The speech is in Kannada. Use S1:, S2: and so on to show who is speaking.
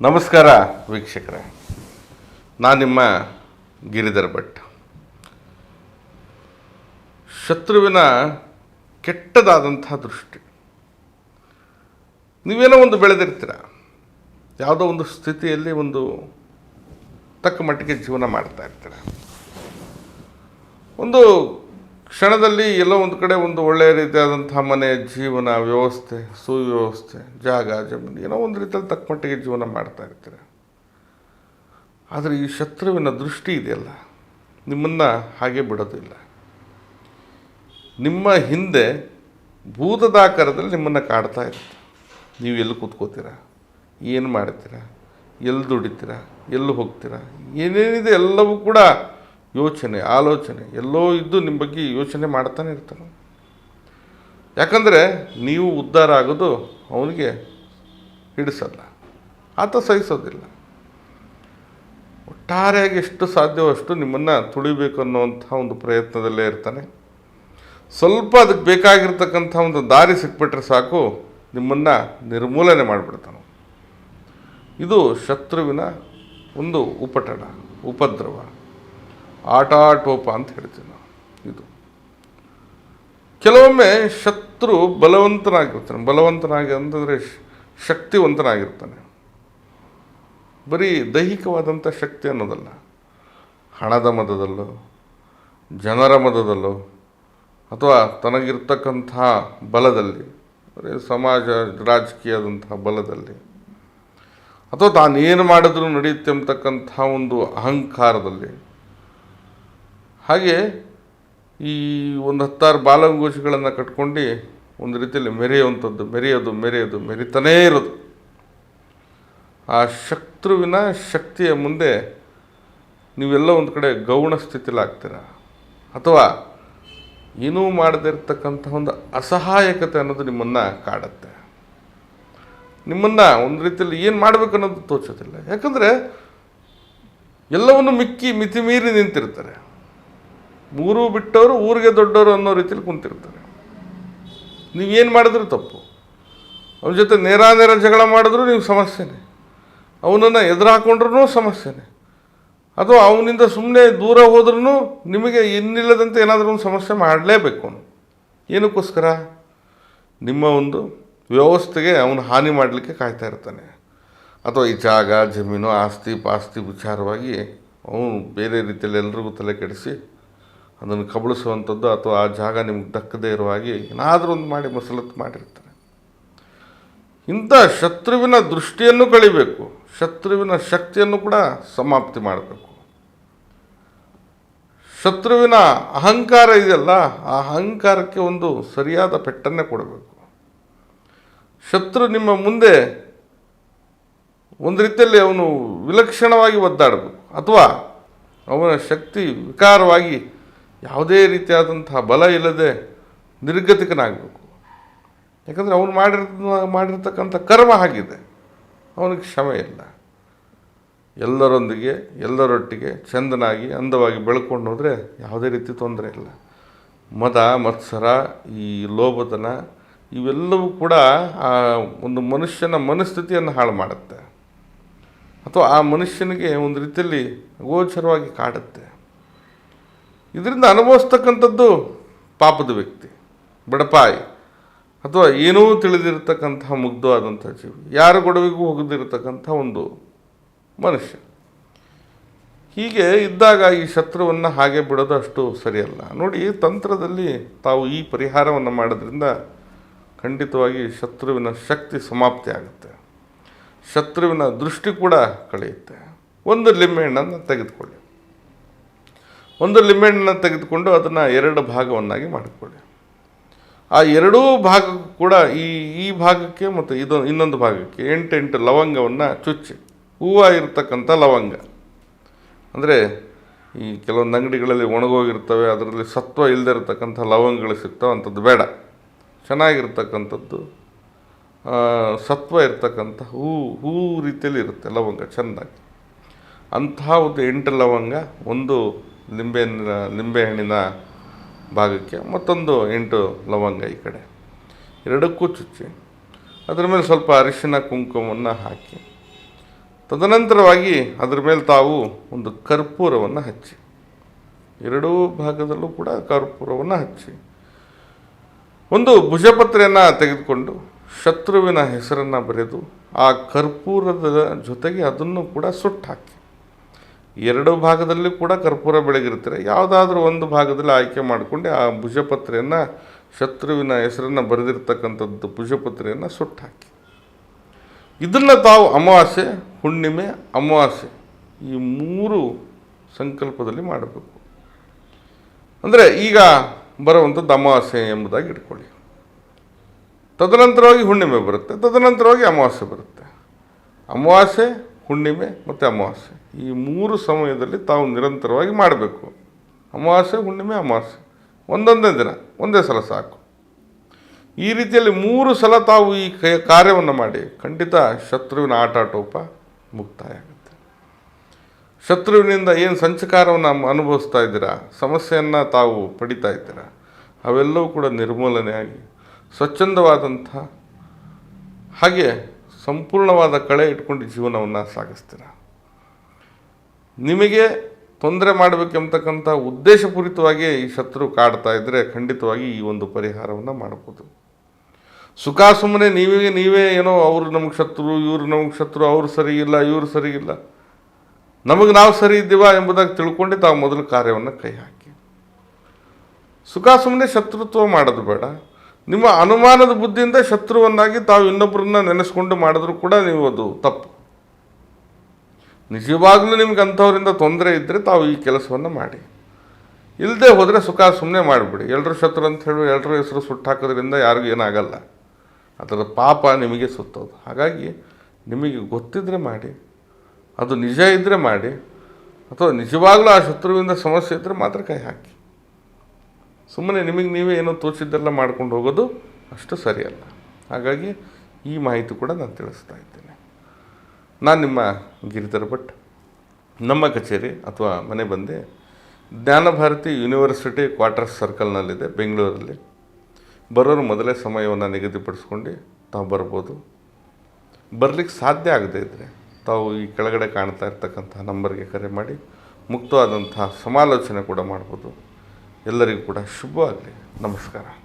S1: ನಮಸ್ಕಾರ ವೀಕ್ಷಕರೇ. ನಾನು ನಿಮ್ಮ ಗಿರಿಧರ್ ಭಟ್. ಶತ್ರುವಿನ ಕೆಟ್ಟದಾದಂತಹ ದೃಷ್ಟಿ. ನೀವೇನೋ ಒಂದು ಬೆಳೆದಿರ್ತೀರ. ಯಾವುದೋ ಒಂದು ಸ್ಥಿತಿಯಲ್ಲಿ ಒಂದು ತಕ್ಕ ಮಟ್ಟಿಗೆ ಜೀವನ ಮಾಡ್ತಾ ಇರ್ತೀರ. ಒಂದು ಕ್ಷಣದಲ್ಲಿ ಎಲ್ಲೋ ಒಂದು ಕಡೆ ಒಂದು ಒಳ್ಳೆಯ ರೀತಿಯಾದಂಥ ಮನೆ, ಜೀವನ, ವ್ಯವಸ್ಥೆ, ಸುವ್ಯವಸ್ಥೆ, ಜಾಗ, ಜಮೀನು, ಏನೋ ಒಂದು ರೀತಿಯಲ್ಲಿ ತಕ್ಕಮಟ್ಟಿಗೆ ಜೀವನ ಮಾಡ್ತಾ ಇರ್ತೀರ. ಆದರೆ ಈ ಶತ್ರುವಿನ ದೃಷ್ಟಿ ಇದೆಯಲ್ಲ, ನಿಮ್ಮನ್ನು ಹಾಗೆ ಬಿಡೋದಿಲ್ಲ. ನಿಮ್ಮ ಹಿಂದೆ ಭೂತದಾಕಾರದಲ್ಲಿ ನಿಮ್ಮನ್ನು ಕಾಡ್ತಾ ಇರುತ್ತೆ. ನೀವು ಎಲ್ಲಿ ಕೂತ್ಕೋತೀರ? ಏನು ಮಾಡ್ತೀರಾ? ಎಲ್ಲಿ ದುಡಿತೀರಾ? ಎಲ್ಲಿ ಹೋಗ್ತೀರಾ? ಏನೇನಿದೆ ಎಲ್ಲವೂ ಕೂಡ ಯೋಚನೆ, ಆಲೋಚನೆ, ಎಲ್ಲೋ ಇದ್ದು ನಿಮ್ಮ ಬಗ್ಗೆ ಯೋಚನೆ ಮಾಡ್ತಾನೆ ಇರ್ತಾನೆ. ಯಾಕಂದರೆ ನೀವು ಉದ್ಧಾರ ಆಗೋದು ಅವನಿಗೆ ಹಿಡಿಸಲ್ಲ, ಆತ ಸಹಿಸೋದಿಲ್ಲ. ಒಟ್ಟಾರೆಯಾಗಿ ಎಷ್ಟು ಸಾಧ್ಯವೋ ಅಷ್ಟು ನಿಮ್ಮನ್ನು ತುಳಿಬೇಕು ಅನ್ನೋವಂಥ ಒಂದು ಪ್ರಯತ್ನದಲ್ಲೇ ಇರ್ತಾನೆ. ಸ್ವಲ್ಪ ಅದಕ್ಕೆ ಬೇಕಾಗಿರ್ತಕ್ಕಂಥ ಒಂದು ದಾರಿ ಸಿಕ್ಬಿಟ್ರೆ ಸಾಕು, ನಿಮ್ಮನ್ನು ನಿರ್ಮೂಲನೆ ಮಾಡಿಬಿಡ್ತಾನೆ. ಇದು ಶತ್ರುವಿನ ಒಂದು ಉಪಟಳ, ಉಪದ್ರವ. ಆಟಾಟೋಪ ಅಂತ ಹೇಳ್ತೀವಿ ನಾವು. ಇದು. ಕೆಲವೊಮ್ಮೆ ಶತ್ರು ಬಲವಂತನಾಗಿರ್ತಾನೆ. ಬಲವಂತನಾಗಿ ಅಂತಂದರೆ ಶಕ್ತಿವಂತನಾಗಿರ್ತಾನೆ. ಬರೀ ದೈಹಿಕವಾದಂಥ ಶಕ್ತಿ ಅನ್ನೋದಲ್ಲ. ಹಣದ ಮದದಲ್ಲೋ, ಜನರ ಮದದಲ್ಲೋ, ಅಥವಾ ತನಗಿರ್ತಕ್ಕಂಥ ಬಲದಲ್ಲಿ ಸಮಾಜ ರಾಜಕೀಯದಂತಹ ಬಲದಲ್ಲಿ, ಅಥವಾ ತಾನೇನು ಮಾಡಿದ್ರೂ ನಡೆಯುತ್ತೆ ಅಂತಕ್ಕಂಥ ಒಂದು ಅಹಂಕಾರದಲ್ಲಿ ಹಾಗೆ ಈ ಒಂದು ಹತ್ತಾರು ಬಾಲಂಗೋಚಿಗಳನ್ನು ಕಟ್ಕೊಂಡು ಒಂದು ರೀತಿಯಲ್ಲಿ ಮೆರೆಯುವಂಥದ್ದು, ಮೆರೆಯೋದು ಮೆರೆಯೋದು, ಮೆರಿತಾನೇ ಇರೋದು. ಆ ಶತ್ರುವಿನ ಶಕ್ತಿಯ ಮುಂದೆ ನೀವೆಲ್ಲ ಒಂದು ಕಡೆ ಗೌಣ ಸ್ಥಿತಿಲಿ ಆಗ್ತೀರ ಅಥವಾ ಏನೂ ಮಾಡದೇ ಇರತಕ್ಕಂಥ ಒಂದು ಅಸಹಾಯಕತೆ ಅನ್ನೋದು ನಿಮ್ಮನ್ನು ಕಾಡುತ್ತೆ. ನಿಮ್ಮನ್ನು ಒಂದು ರೀತಿಯಲ್ಲಿ ಏನು ಮಾಡಬೇಕು ಅನ್ನೋದು ತೋಚೋದಿಲ್ಲ. ಯಾಕಂದರೆ ಎಲ್ಲವನ್ನು ಮಿಕ್ಕಿ ಮಿತಿ ಮೀರಿ ನಿಂತಿರ್ತಾರೆ. ಮೂರು ಬಿಟ್ಟವರು ಊರಿಗೆ ದೊಡ್ಡವರು ಅನ್ನೋ ರೀತಿಯಲ್ಲಿ ಕುಂತಿರ್ತಾರೆ. ನೀವೇನು ಮಾಡಿದ್ರು ತಪ್ಪು. ಅವನ ಜೊತೆ ನೇರ ನೇರ ಜಗಳ ಮಾಡಿದ್ರೂ ನೀವು ಸಮಸ್ಯೆನೇ. ಅವನನ್ನು ಎದುರು ಹಾಕೊಂಡ್ರೂ ಸಮಸ್ಯೆನೇ. ಅಥವಾ ಅವನಿಂದ ಸುಮ್ಮನೆ ದೂರ ಹೋದ್ರೂ ನಿಮಗೆ ಇನ್ನಿಲ್ಲದಂತೆ ಏನಾದರೂ ಒಂದು ಸಮಸ್ಯೆ ಮಾಡಲೇಬೇಕು ಅವನು. ಏನಕ್ಕೋಸ್ಕರ? ನಿಮ್ಮ ಒಂದು ವ್ಯವಸ್ಥೆಗೆ ಅವನು ಹಾನಿ ಮಾಡಲಿಕ್ಕೆ ಕಾಯ್ತಾ ಇರ್ತಾನೆ. ಅಥವಾ ಈ ಜಾಗ, ಜಮೀನು, ಆಸ್ತಿ, ಪಾಸ್ತಿ ವಿಚಾರವಾಗಿ ಅವನು ಬೇರೆ ರೀತಿಯಲ್ಲಿ ಎಲ್ರಿಗೂ ತಲೆ ಕೆಡಿಸಿ ಅದನ್ನು ಕಬಳಿಸುವಂಥದ್ದು ಅಥವಾ ಆ ಜಾಗ ನಿಮ್ಗೆ ದಕ್ಕದೇ ಇರುವ ಹಾಗೆ ಏನಾದರೂ ಒಂದು ಮಾಡಿ ಮಸಲತ್ತು ಮಾಡಿರ್ತಾರೆ. ಇಂಥ ಶತ್ರುವಿನ ದೃಷ್ಟಿಯನ್ನು ಕಳಿಬೇಕು. ಶತ್ರುವಿನ ಶಕ್ತಿಯನ್ನು ಕೂಡ ಸಮಾಪ್ತಿ ಮಾಡಬೇಕು. ಶತ್ರುವಿನ ಅಹಂಕಾರ ಇದೆಯಲ್ಲ, ಆ ಅಹಂಕಾರಕ್ಕೆ ಒಂದು ಸರಿಯಾದ ಪೆಟ್ಟನ್ನೇ ಕೊಡಬೇಕು. ಶತ್ರು ನಿಮ್ಮ ಮುಂದೆ ಒಂದು ರೀತಿಯಲ್ಲಿ ಅವನು ವಿಲಕ್ಷಣವಾಗಿ ಒದ್ದಾಡಬೇಕು. ಅಥವಾ ಅವನ ಶಕ್ತಿ ವಿಕಾರವಾಗಿ ಯಾವುದೇ ರೀತಿಯಾದಂತಹ ಬಲ ಇಲ್ಲದೆ ನಿರ್ಗತಿಕನಾಗಬೇಕು. ಯಾಕಂದರೆ ಅವನು ಮಾಡಿರ್ ಮಾಡಿರ್ತಕ್ಕಂಥ ಕರ್ಮ ಆಗಿದೆ ಅವನಿಗೆ ಕ್ಷಮೆ ಇಲ್ಲ. ಎಲ್ಲರೊಂದಿಗೆ, ಎಲ್ಲರೊಟ್ಟಿಗೆ ಚಂದನಾಗಿ, ಅಂದವಾಗಿ ಬೆಳ್ಕೊಂಡು ಹೋದರೆ ಯಾವುದೇ ರೀತಿ ತೊಂದರೆ ಇಲ್ಲ. ಮದ, ಮತ್ಸರ, ಈ ಲೋಭತನ ಇವೆಲ್ಲವೂ ಕೂಡ ಆ ಒಂದು ಮನುಷ್ಯನ ಮನಸ್ಥಿತಿಯನ್ನು ಹಾಳು ಮಾಡುತ್ತೆ. ಅಥವಾ ಆ ಮನುಷ್ಯನಿಗೆ ಒಂದು ರೀತಿಯಲ್ಲಿ ಗೋಚರವಾಗಿ ಕಾಡುತ್ತೆ. ಇದರಿಂದ ಅನುಭವಿಸ್ತಕ್ಕಂಥದ್ದು ಪಾಪದ ವ್ಯಕ್ತಿ, ಬಡಪಾಯಿ, ಅಥವಾ ಏನೂ ತಿಳಿದಿರತಕ್ಕಂತಹ ಮುಗ್ಧವಾದಂಥ ಜೀವಿ, ಯಾರ ಗೊಡವೆಗೂ ಹೋಗದಿರತಕ್ಕಂಥ ಒಂದು ಮನುಷ್ಯ. ಹೀಗೆ ಇದ್ದಾಗ ಈ ಶತ್ರುವನ್ನು ಹಾಗೆ ಬಿಡೋದು ಅಷ್ಟು ಸರಿಯಲ್ಲ. ನೋಡಿ ತಂತ್ರದಲ್ಲಿ ತಾವು ಈ ಪರಿಹಾರವನ್ನು ಮಾಡೋದ್ರಿಂದ ಖಂಡಿತವಾಗಿ ಶತ್ರುವಿನ ಶಕ್ತಿ ಸಮಾಪ್ತಿ ಆಗುತ್ತೆ. ಶತ್ರುವಿನ ದೃಷ್ಟಿ ಕೂಡ ಕಳೆಯುತ್ತೆ. ಒಂದು ಲಿಂಬೆಹಣ್ಣನ್ನು ತೆಗೆದುಕೊಳ್ಳಿ. ಒಂದು ಲಿಂಬೆಹಣ್ಣನ್ನು ತೆಗೆದುಕೊಂಡು ಅದನ್ನು ಎರಡು ಭಾಗವನ್ನಾಗಿ ಮಾಡಿಕೊಳ್ಳಿ. ಆ ಎರಡೂ ಭಾಗಕ್ಕೂ ಕೂಡ ಈ ಈ ಭಾಗಕ್ಕೆ ಮತ್ತು ಇದು ಇನ್ನೊಂದು ಭಾಗಕ್ಕೆ ಎಂಟೆಂಟು ಲವಂಗವನ್ನು ಚುಚ್ಚಿ, ಹೂವು ಇರತಕ್ಕಂಥ ಲವಂಗ. ಅಂದರೆ ಈ ಕೆಲವೊಂದು ಅಂಗಡಿಗಳಲ್ಲಿ ಒಣಗೋಗಿರ್ತವೆ, ಅದರಲ್ಲಿ ಸತ್ವ ಇಲ್ಲದೆ ಇರತಕ್ಕಂಥ ಲವಂಗಗಳು ಸಿಗ್ತವೆ, ಅಂಥದ್ದು ಬೇಡ. ಚೆನ್ನಾಗಿರ್ತಕ್ಕಂಥದ್ದು ಸತ್ವ ಇರ್ತಕ್ಕಂಥ ಹೂ ಹೂ ರೀತಿಯಲ್ಲಿ ಇರುತ್ತೆ ಲವಂಗ ಚೆಂದಾಗಿ ಅಂತಹ ಒಂದು ಎಂಟು ಲವಂಗ, ಒಂದು ಲಿಂಬೆಹಣ್ಣಿನ ಲಿಂಬೆಹಣ್ಣಿನ ಭಾಗಕ್ಕೆ ಮತ್ತೊಂದು ಎಂಟು ಲವಂಗ ಈ ಕಡೆ. ಎರಡಕ್ಕೂ ಚುಚ್ಚಿ. ಅದರ ಮೇಲೆ ಸ್ವಲ್ಪ ಅರಿಶಿನ, ಕುಂಕುಮವನ್ನು ಹಾಕಿ. ತದನಂತರವಾಗಿ ಅದರ ಮೇಲೆ ತಾವು ಒಂದು ಕರ್ಪೂರವನ್ನು ಹಚ್ಚಿ. ಎರಡೂ ಭಾಗದಲ್ಲೂ ಕೂಡ ಕರ್ಪೂರವನ್ನು ಹಚ್ಚಿ. ಒಂದು ಭುಜಪತ್ರೆಯನ್ನು ತೆಗೆದುಕೊಂಡು ಶತ್ರುವಿನ ಹೆಸರನ್ನು ಬರೆದು ಆ ಕರ್ಪೂರದ ಜೊತೆಗೆ ಅದನ್ನು ಕೂಡ ಸುಟ್ಟು ಹಾಕಿ ಎರಡು ಭಾಗದಲ್ಲಿ ಕೂಡ ಕರ್ಪೂರ ಬೆಳಗಿರ್ತಾರೆ ಯಾವುದಾದ್ರೂ ಒಂದು ಭಾಗದಲ್ಲಿ ಆಯ್ಕೆ ಮಾಡಿಕೊಂಡು ಆ ಭುಜಪತ್ರೆಯನ್ನು, ಶತ್ರುವಿನ ಹೆಸರನ್ನು ಬರೆದಿರ್ತಕ್ಕಂಥದ್ದು ಭುಜಪತ್ರೆಯನ್ನು ಸುಟ್ಟು ಹಾಕಿ ಇದನ್ನು ತಾವು ಅಮಾವಾಸ್ಯೆ, ಹುಣ್ಣಿಮೆ, ಅಮಾವಾಸ್ಯೆ ಈ ಮೂರು ಸಂಕಲ್ಪದಲ್ಲಿ ಮಾಡಬೇಕು. ಅಂದರೆ ಈಗ ಬರುವಂಥದ್ದು ಅಮಾವಾಸ್ಯೆ ಎಂಬುದಾಗಿ ಇಟ್ಕೊಳ್ಳಿ. ತದನಂತರವಾಗಿ ಹುಣ್ಣಿಮೆ ಬರುತ್ತೆ, ತದನಂತರವಾಗಿ ಅಮಾವಾಸ್ಯೆ ಬರುತ್ತೆ. ಅಮಾವಾಸ್ಯೆ, ಹುಣ್ಣಿಮೆ ಮತ್ತು ಅಮಾವಾಸ್ಯೆ. ಈ ಮೂರು ಸಮಯದಲ್ಲಿ ತಾವು ನಿರಂತರವಾಗಿ ಮಾಡಬೇಕು. ಅಮಾವಾಸ್ಯೆ, ಹುಣ್ಣಿಮೆ, ಅಮಾವಾಸ್ಯೆ. ಒಂದೊಂದೇ ದಿನ, ಒಂದೇ ಸಲ ಸಾಕು. ಈ ರೀತಿಯಲ್ಲಿ ಮೂರು ಸಲ ತಾವು ಈ ಕಾರ್ಯವನ್ನು ಮಾಡಿ, ಖಂಡಿತ ಶತ್ರುವಿನ ಆಟಾಟೋಪ ಮುಕ್ತಾಯ ಆಗುತ್ತೆ ಶತ್ರುವಿನಿಂದ ಏನು ಸಂಚಕಾರವನ್ನು ಅನುಭವಿಸ್ತಾ ಇದ್ದೀರಾ, ಸಮಸ್ಯೆಯನ್ನು ತಾವು ಪಡಿತಾ ಇದ್ದೀರಾ, ಅವೆಲ್ಲವೂ ಕೂಡ ನಿರ್ಮೂಲನೆಯಾಗಿ, ಸ್ವಚ್ಛಂದವಾದಂಥ ಹಾಗೆ ಸಂಪೂರ್ಣವಾದ ಕಳೆ ಇಟ್ಕೊಂಡು ಜೀವನವನ್ನು ಸಾಗಿಸ್ತೀರ? ನಿಮಗೆ ತೊಂದರೆ ಮಾಡಬೇಕೆಂಬತಕ್ಕಂಥ ಉದ್ದೇಶಪೂರಿತವಾಗಿ ಈ ಶತ್ರು ಕಾಡ್ತಾ ಇದ್ದರೆ ಖಂಡಿತವಾಗಿ ಈ ಒಂದು ಪರಿಹಾರವನ್ನು ಮಾಡ್ಬೋದು. ಸುಖ ಸುಮ್ಮನೆ ನೀವೇ ನೀವೇ ಏನೋ ಅವರು ನಮಗೆ ಶತ್ರು, ಇವರು ನಮಗೆ ಶತ್ರು, ಅವರು ಸರಿ ಇಲ್ಲ, ಇವರು ಸರಿ ಇಲ್ಲ. ನಮಗೆ ನಾವು ಸರಿ ಇದ್ದೀವ ಎಂಬುದಾಗಿ ತಿಳ್ಕೊಂಡು ತಾವು ಮೊದಲು ಕಾರ್ಯವನ್ನು ಕೈ ಹಾಕಿ. ಸುಖ ಸುಮ್ಮನೆ ಶತ್ರುತ್ವ ಮಾಡೋದು ಬೇಡ. ನಿಮ್ಮ ಅನುಮಾನದ ಬುದ್ಧಿಯಿಂದ ಶತ್ರುವನ್ನಾಗಿ ತಾವು ಇನ್ನೊಬ್ಬರನ್ನ ನೆನೆಸ್ಕೊಂಡು ಮಾಡಿದ್ರು ಕೂಡ ನೀವು ಅದು ತಪ್ಪು. ನಿಜವಾಗ್ಲೂ ನಿಮ್ಗೆ ಅಂಥವರಿಂದ ತೊಂದರೆ ಇದ್ದರೆ ತಾವು ಈ ಕೆಲಸವನ್ನು ಮಾಡಿ. ಇಲ್ಲದೆ ಹೋದರೆ ಸುಖ ಸುಮ್ಮನೆ ಮಾಡಿಬಿಡಿ. ಎಲ್ಲರ ಶತ್ರು ಅಂತ ಹೇಳಿ ಎಲ್ಲರ ಹೆಸರು ಸುಟ್ಟು ಹಾಕೋದ್ರಿಂದ ಯಾರಿಗೂ ಏನಾಗಲ್ಲ. ಅದರ ಪಾಪ ನಿಮಗೆ ಸುತ್ತೋದು. ಹಾಗಾಗಿ ನಿಮಗೆ ಗೊತ್ತಿದ್ದರೆ ಮಾಡಿ. ಅದು ನಿಜ ಇದ್ದರೆ ಮಾಡಿ. ಅಥವಾ ನಿಜವಾಗ್ಲೂ ಆ ಶತ್ರುವಿಂದ ಸಮಸ್ಯೆ ಇದ್ದರೆ ಮಾತ್ರ ಕೈ ಹಾಕಿ. ಸುಮ್ಮನೆ ನಿಮಗೆ ನೀವೇ ಏನೋ ತೋಚಿದ್ದೆಲ್ಲ ಮಾಡ್ಕೊಂಡು ಹೋಗೋದು ಅಷ್ಟು ಸರಿಯಲ್ಲ. ಹಾಗಾಗಿ ಈ ಮಾಹಿತಿ ಕೂಡ ನಾನು ತಿಳಿಸ್ತಾ ಇದ್ದೇನೆ. ನಾನು ನಿಮ್ಮ ಗಿರಿಧರ್ ಭಟ್. ನಮ್ಮ ಕಚೇರಿ ಅಥವಾ ಮನೆ ಬಂದೆ ಜ್ಞಾನಭಾರತಿ ಯೂನಿವರ್ಸಿಟಿ ಕ್ವಾರ್ಟರ್ಸ್ ಸರ್ಕಲ್ನಲ್ಲಿದೆ, ಬೆಂಗಳೂರಲ್ಲಿ. ಬರೋರು ಮೊದಲೇ ಸಮಯವನ್ನು ನಿಗದಿಪಡಿಸ್ಕೊಂಡು ತಾವು ಬರ್ಬೋದು. ಬರಲಿಕ್ಕೆ ಸಾಧ್ಯ ಆಗದೇ ಇದ್ದರೆ ತಾವು ಈ ಕೆಳಗಡೆ ಕಾಣ್ತಾ ಇರ್ತಕ್ಕಂಥ ನಂಬರ್ಗೆ ಕರೆ ಮಾಡಿ ಮುಕ್ತವಾದಂತಹ ಸಮಾಲೋಚನೆ ಕೂಡ ಮಾಡ್ಬೋದು. ಎಲ್ಲರಿಗೂ ಕೂಡ ಶುಭವಾಗಲಿ. ನಮಸ್ಕಾರ.